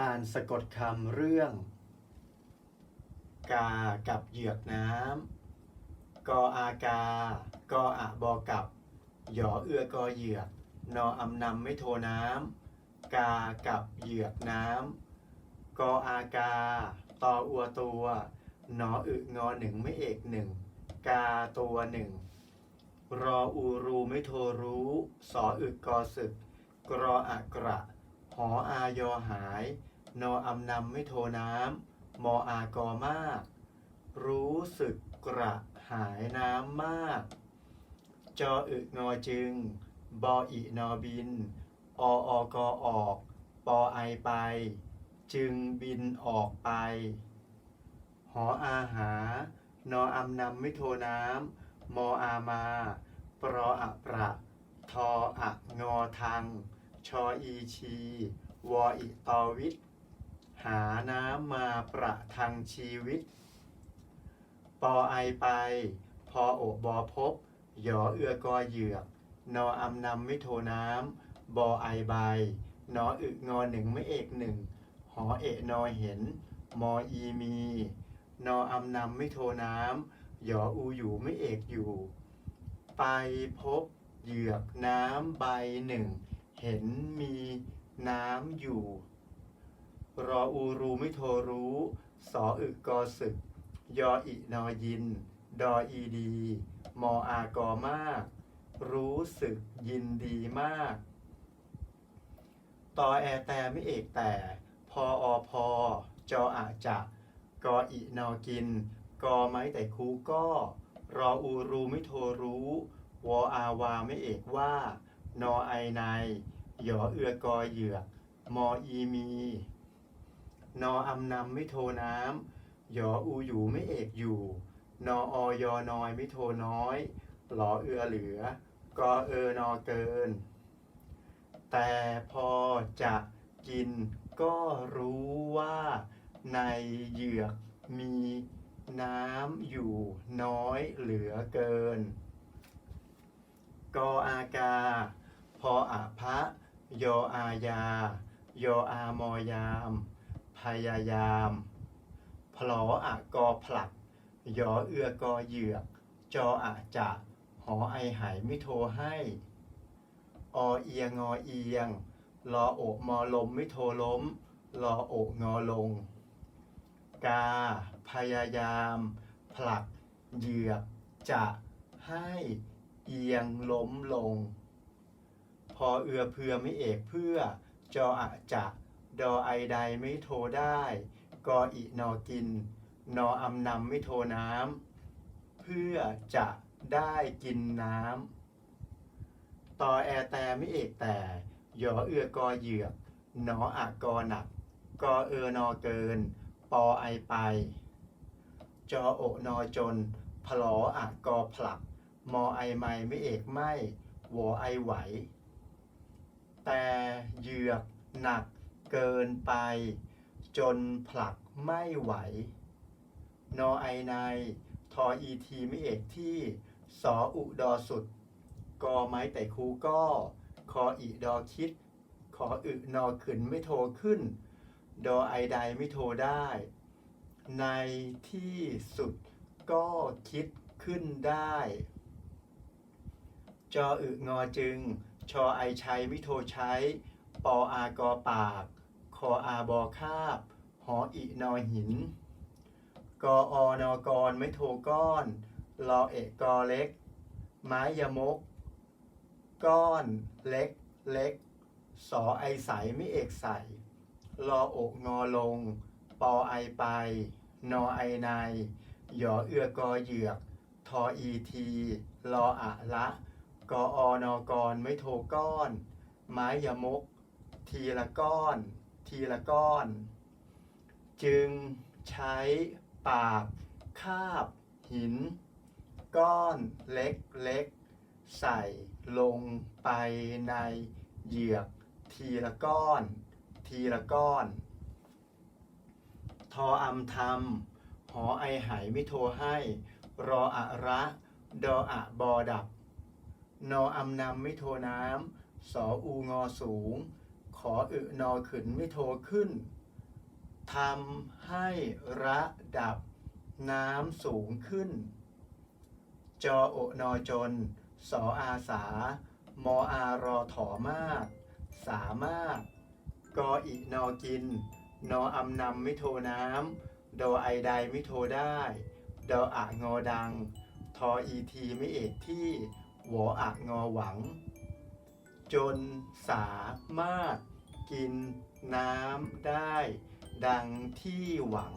อ่านสะกดคำเรื่อง กากับเหยือกน้ำกออากากออะบอกับ่อเอือกอเหยือกนออำนำไม่โทน้ำกากับเหยือกน้ำกออากาตออัวตัวนออึงอหนึ่งไม่เอกหนึ่งกาตัวหนึ่งรออูรูไม่โทรู้ สออึกกอศึก กรออักระ หออายอหาย นออำนำไม่โทน้ำมออากอมาก รู้สึกกระหายน้ำมาก จออึงอจึง บออินอบิน อออกอออก ปอไอไป จึงบินออกไป หออาหา นออำนำไม่โทน้ำมออามา ปรออะประ ทออะงอทัง ชออีชี วออิตอวิทย์หาน้ำมาประทังชีวิต ปอไอไป พอโอบอพบ หยอเอือกอเหยือก นออำนำไม่โทน้ำ บอไอใบ นออึงอหนึ่งไม่เอกหนึ่ง หอเอะนอเห็น มออีมี นออำนำไม่โทน้ำ หยออูอยู่ไม่เอกอยู่ ไปพบ เหยือกน้ำใบหนึ่ง เห็นมีน้ำอยู่ รออูรูไม่โทรู้ สออึกกอศึก ยออินอยิน ดออีดี มออากอมาก รู้สึกยินดีมาก ตอแอแต่ไม่เอกแต่ พออพอจออาจะกออินอกิน กอไม้แต่คูก็ รออูรูไม่โทรู้ วออาวาไม่เอกว่า นอไอในหยอเอือกอเหยือกมออีมี นออำนำไม่โทน้ำหยออูอยู่ไม่เอกอยู่ นออยอนอยไม่โทน้อย หลอเอือเหลือ กอเออนอเกิน แต่พอจะกินก็รู้ว่าในเหยือกมีน้ำอยู่น้อยเหลือเกิน กออากา พออะพะยออายา โยอามอยาม พยายามพลออะกอผลักยอเอือกอเหยือก จออะจะหอไอหายไม่โทรให้ อเอียงอเอียงรอโอกมอลมไม่โทรล้มรอโอกงอลง กา พยายาม ผลักเหยือกจะให้เอียงล้มลง พอเอือเพื่อไม่เอกเพื่อ จออะจะดอไอใดไม่โทรได้ กออินอกิน นออำนำไม่โทน้ำ เพื่อจะได้กินน้ำ ต่อแอแต่ไม่เอกแต่หยอเอือกอเหยือกนออะกอหนัก กอเออนอเกิน ปอไอไป จอโอนอจนพลออะกอผลัก มอไอไม่ไม่เอกไม่วอไอไหว แต่เหยือกหนักเกินไป จนผลักไม่ไหว นอไอในทออีทีไม่เอกที่สออุดอสุด กอไม้แต่คูก็คออีดอคิด ขออึนอขึ้นไม่โทรขึ้น ดอไอใดไม่โทรได้ ในที่สุดก็คิดขึ้นได้ จออึงอจึง ชอไอชัยไม่โทรใช้ ปออากอปาก คออาบอคาบ หออีนอหิน กออนอกรไม่โทรก้อนรอเอกกอเล็ก ไม้ยมก ก้อน เล็ก เล็ก สอไอใสไม่เอกใสรออกงอลง ปอไอไป นอไอในหยอเอือกอเหยือก ทออีทีรออะละ กออนอกรไม่โทรก้อน ไม้ยมก ทีละก้อน ทีละก้อน จึงใช้ปากคาบ หิน ก้อนเล็กเล็กๆใส่ลงไปในเหยือก ทีละก้อน ทีละก้อน ทออำทำหอไอหายไม่โทรให้ รออะระ ดออะบอดับ นออำนำไม่โทน้ำสออูงอสูง ขออึนอขึ้นไม่โทขึ้นทำให้ระดับน้ำสูงขึ้น จอโอนอจน สออาสา มออารอถอมาก สามารถ กออีนอกิน นออำนำไม่โทน้ำดอไอใดไม่โทได้ ดออะงอดัง ทออีทีไม่เอกที่ วออะงอหวัง จนสามารถกินน้ำได้ ดังที่หวัง